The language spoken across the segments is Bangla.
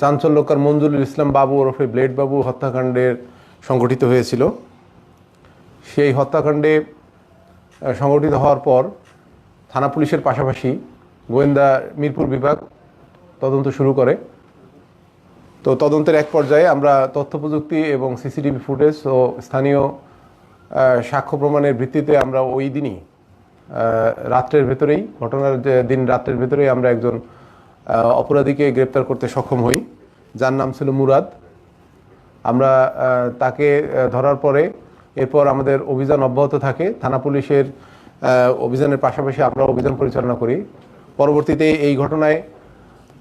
চাঞ্চল্যকর মঞ্জুরুল ইসলাম বাবু ওরফে ব্লেড বাবু হত্যাকাণ্ডের সংগঠিত হয়েছিল। সেই হত্যাকাণ্ডে সংগঠিত হওয়ার পর থানা পুলিশের পাশাপাশি গোয়েন্দা মিরপুর বিভাগ তদন্ত শুরু করে। তো তদন্তের এক পর্যায়ে আমরা তথ্য প্রযুক্তি এবং সিসিটিভি ফুটেজ ও স্থানীয় সাক্ষ্য প্রমাণের ভিত্তিতে আমরা ওই দিনই রাত্রের ভেতরেই, ঘটনার দিন রাত্রের ভেতরেই আমরা একজন অপরাধীকে গ্রেপ্তার করতে সক্ষম হই। যার নাম ছিল মুরাদ। আমরা তাকে ধরার পরে এরপর আমাদের অভিযান অব্যাহত থাকে। থানা পুলিশের অভিযানের পাশাপাশি আমরা অভিযান পরিচালনা করি। পরবর্তীতে এই ঘটনায়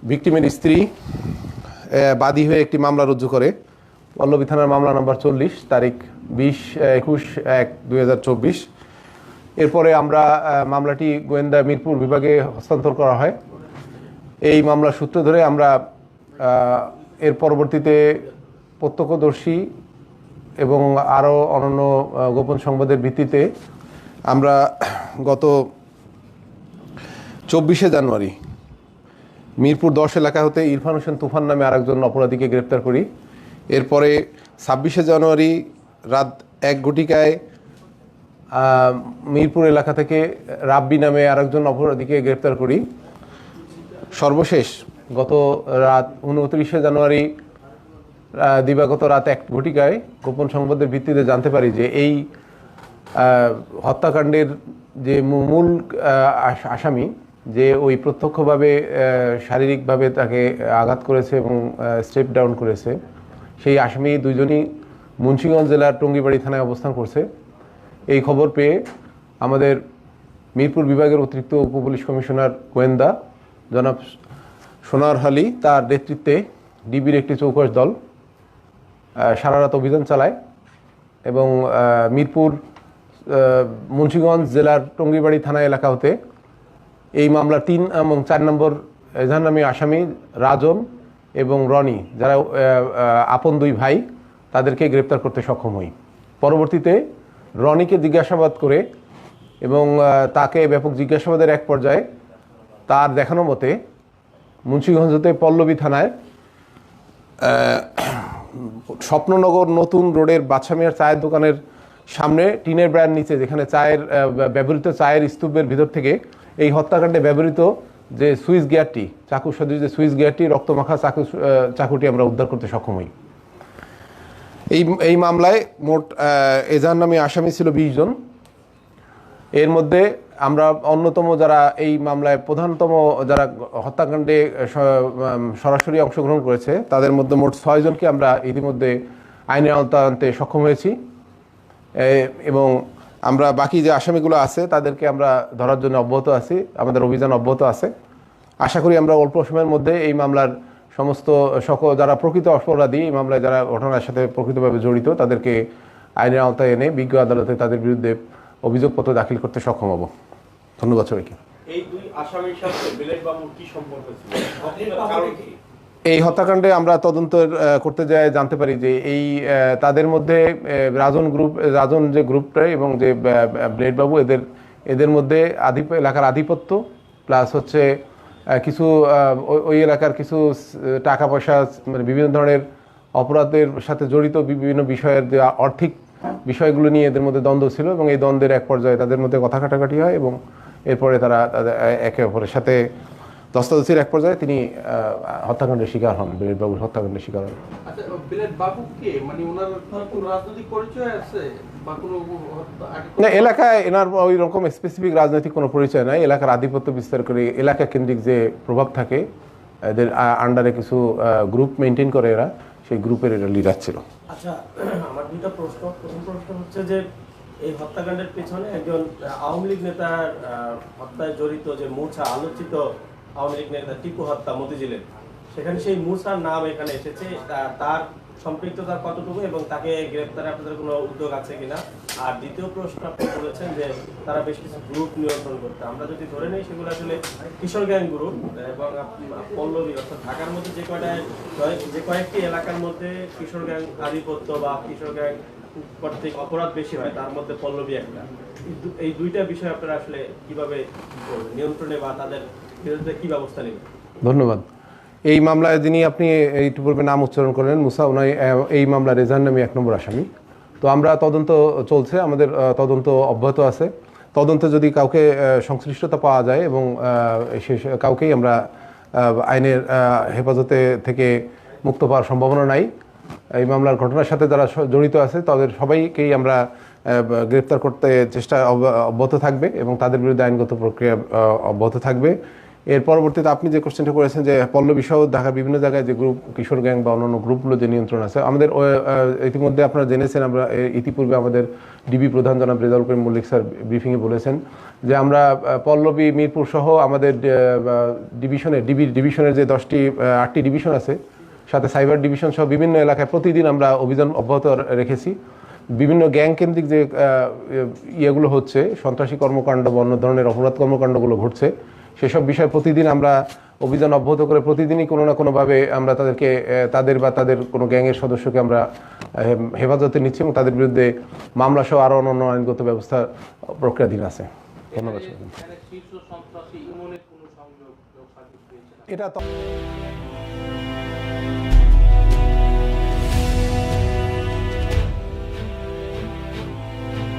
ভিকটিমের স্ত্রী বাদী হয়ে একটি মামলা রুজু করে। পল্লবী থানার মামলা নম্বর চল্লিশ, তারিখ বিশ একুশ, এক, দুই এরপরে আমরা মামলাটি গোয়েন্দা মিরপুর বিভাগে হস্তান্তর করা হয়। এই মামলার সূত্র ধরে আমরা এর পরবর্তীতে প্রত্যক্ষদর্শী এবং আরও অন্যান্য গোপন সংবাদের ভিত্তিতে আমরা গত চব্বিশে জানুয়ারি মিরপুর দশ এলাকা হতে ইরফান হোসেন তুফান নামে আরেকজন অপরাধীকে গ্রেপ্তার করি। এরপরে ছাব্বিশে জানুয়ারি রাত এক ঘটিকায় মিরপুর এলাকা থেকে রাব্বি নামে আরেকজন অপরাধীকে গ্রেপ্তার করি। সর্বশেষ গত রাত উনত্রিশে জানুয়ারি দিবাগত রাত এক ঘটিকায় গোপন সংবাদের ভিত্তিতে জানতে পারি যে এই হত্যাকাণ্ডের যে মূল আস- আসামি, যে ওই প্রত্যক্ষভাবে শারীরিকভাবে তাকে আঘাত করেছে এবং স্টেপ ডাউন করেছে, সেই আসামি দুইজনই মুন্সিগঞ্জ জেলার টঙ্গিবাড়ি থানায় অবস্থান করছে। এই খবর পেয়ে আমাদের মিরপুর বিভাগের অতিরিক্ত উপপুলিশ কমিশনার গোয়েন্দা জনাব সোনার হালি তার নেতৃত্বে ডিবির একটি চৌকস দল সারা রাত অভিযান চালায় এবং মিরপুর মুন্সিগঞ্জ জেলার টঙ্গিবাড়ি থানা এলাকা হতে এই মামলার তিন এবং চার নম্বর এজাহার নামী আসামি রাজন এবং রনি, যারা আপন দুই ভাই, তাদেরকে গ্রেপ্তার করতে সক্ষম হই। পরবর্তীতে রনিকে জিজ্ঞাসাবাদ করে এবং তাকে ব্যাপক জিজ্ঞাসাবাদের এক পর্যায়ে তার দেখানো মতে মুন্সীগঞ্জতে পল্লবী থানায় স্বপ্ননগর নতুন রোডের বাদশামিয়ার চায়ের দোকানের সামনে টিনের ব্র্যান্ড নিচে, যেখানে চায়ের ব্যবহৃত চায়ের স্তূপের ভিতর থেকে এই হত্যাকাণ্ডে ব্যবহৃত যে সুইচ গিয়ারটি, চাকু সদৃশ যে সুইচ গিয়ারটি, রক্তমাখা চাকু চাকুটি আমরা উদ্ধার করতে সক্ষম হই। এই এই মামলায় মোট এজাহার নামে আসামি ছিল বিশ জন। এর মধ্যে আমরা অন্যতম যারা এই মামলায় প্রধানতম যারা হত্যাকাণ্ডে সরাসরি অংশগ্রহণ করেছে, তাদের মধ্যে মোট ছয়জনকে আমরা ইতিমধ্যে আইনের আওতা আনতে সক্ষম হয়েছি। এবং আমরা বাকি যে আসামিগুলো আছে, তাদেরকে আমরা ধরার জন্য অব্যাহত আছি, আমাদের অভিযান অব্যাহত আছে। আশা করি আমরা অল্প সময়ের মধ্যে এই মামলার সমস্ত সকল যারা প্রকৃত অপরাধী, এই মামলায় যারা ঘটনার সাথে প্রকৃতভাবে জড়িত, তাদেরকে আইনের আওতায় এনে বিজ্ঞ আদালতে তাদের বিরুদ্ধে অভিযোগপত্র দাখিল করতে সক্ষম হব। ধন্যবাদ সবাইকে। এই দুই আসামির সাথে বিলেট বাবুর কি সম্পর্ক ছিল? কারণ কি? এই হত্যাকাণ্ডে আমরা তদন্ত করতে যাই জানতে পারি যে এই তাদের মধ্যে রাজন গ্রুপ রাজন যে গ্রুপটা এবং যে আহ, ব্লেড বাবু এদের এদের মধ্যে আধিপ এলাকার আধিপত্য প্লাস হচ্ছে কিছু ওই- ওই এলাকার কিছু টাকা পয়সা মানে বিভিন্ন ধরনের অপরাধের সাথে জড়িত বিভিন্ন বিষয়ের যে আর্থিক বিষয়গুলো নিয়ে এদের মধ্যে দ্বন্দ্ব ছিল এবং এই দ্বন্দ্বের এক পর্যায়ে তাদের মধ্যে কথা কাটাকাটি হয় এবং এরপরে তারা একে অপরের সাথে দস্তাদস্তির এক পর্যায়ে তিনি হত্যাকাণ্ডের শিকার হন বিরেট বাবুর হত্যাকাণ্ডের শিকার হন। আচ্ছা বিলেট মানে ওনার কোনো রাজনৈতিক পরিচয় আছে? বা কোনো হত্যা- আগে- না এলাকায় এনার ওই রকম স্পেসিফিক রাজনৈতিক কোনো পরিচয় নাই। এলাকার আধিপত্য বিস্তার করে এলাকা কেন্দ্রিক যে প্রভাব থাকে এদের আন্ডারে কিছু গ্রুপ মেনটেন করে এরা। সেই গ্রুপের এরা লিডার ছিল। আচ্ছা আমার দুইটা প্রশ্ন। প্রথম প্রশ্ন হচ্ছে যে এই হত্যাকাণ্ডের পেছনে একজন আওয়ামী লীগ নেতার হত্যায় জড়িত যে মূর্ছা, আলোচিত আওয়ামী লীগ নেতা টিপু হত্যা মতিঝিলের, সেখানে সেই মূর্ছার নাম এখানে এসেছে। তার সম্পৃক্ততা কতটুকু এবং তাকে গ্রেপ্তারে আপনাদের কোনো উদ্যোগ আছে কিনা? আর দ্বিতীয় প্রশ্ন আপনি বলেছেন যে তারা বেশ কিছু গ্রুপ নিয়ন্ত্রণ করতে। আমরা যদি ধরে নিই, সেগুলো আসলে কিশোর গ্যাং গ্রুপ এবং পল্লবী, অর্থাৎ ঢাকার মধ্যে যে কয়টা যে কয়েকটি এলাকার মধ্যে কিশোর গ্যাং আধিপত্য বা কিশোর গ্যাং কর্তৃক অপরাধ বেশি হয়, তার মধ্যে পল্লবী একটা। এই দুইটা বিষয় আপনারা আসলে কীভাবে নিয়ন্ত্রণে বা তাদের বিরুদ্ধে কি ব্যবস্থা নেবেন? ধন্যবাদ। এই মামলায় যিনি আপনি এইটু পূর্বে নাম উচ্চারণ করলেন, মুসা, উনাই এই মামলা রেজান নামে এক নম্বর আসামি। তো আমরা তদন্ত চলছে, আমাদের তদন্ত অব্যাহত আছে। তদন্তে যদি কাউকে সংশ্লিষ্টতা পাওয়া যায় এবং সে- কাউকেই আমরা আইনের হেফাজতে থেকে মুক্ত পাওয়ার সম্ভাবনা নাই এই মামলার ঘটনার সাথে যারা জড়িত আছে, তাদের সবাইকেই আমরা গ্রেপ্তার করতে চেষ্টা অব- অব্যাহত থাকবে এবং তাদের বিরুদ্ধে আইনগত প্রক্রিয়া অব্যাহত থাকবে। এর পরবর্তীতে আপনি যে কোশ্চেনটা করেছেন যে পল্লবী সহ ঢাকার বিভিন্ন জায়গায় যে গ্রুপ কিশোর গ্যাং বা অন্যান্য গ্রুপগুলো যে নিয়ন্ত্রণ আছে, আমাদের ইতিমধ্যে আপনারা জেনেছেন, আমরা ইতিপূর্বে আমাদের ডিবি প্রধান জনাব রেজাউল করিম মল্লিক স্যার ব্রিফিংয়ে বলেছেন যে আমরা পল্লবী, মিরপুর সহ আমাদের ডিভিশনের ডিবি ডিভিশনের যে দশটি আটটি ডিভিশন আছে সাথে সাইবার ডিভিশন সহ বিভিন্ন এলাকায় প্রতিদিন আমরা অভিযান অব্যাহত রেখেছি। বিভিন্ন গ্যাং কেন্দ্রিক যে ইয়েগুলো হচ্ছে, সন্ত্রাসী কর্মকাণ্ড বা অন্য ধরনের অপরাধ কর্মকাণ্ডগুলো ঘটছে, সেসব বিষয়ে প্রতিদিন আমরা অভিযান অব্যাহত করে প্রতিদিনই কোনো না কোনোভাবে আমরা তাদেরকে তাদের বা তাদের কোনো গ্যাংয়ের সদস্যকে আমরা হেফাজতে নিচ্ছি এবং তাদের বিরুদ্ধে মামলা সহ আরও অন্যান্য আইনগত ব্যবস্থা প্রক্রিয়াধীন আছে। ধন্যবাদ এটা তো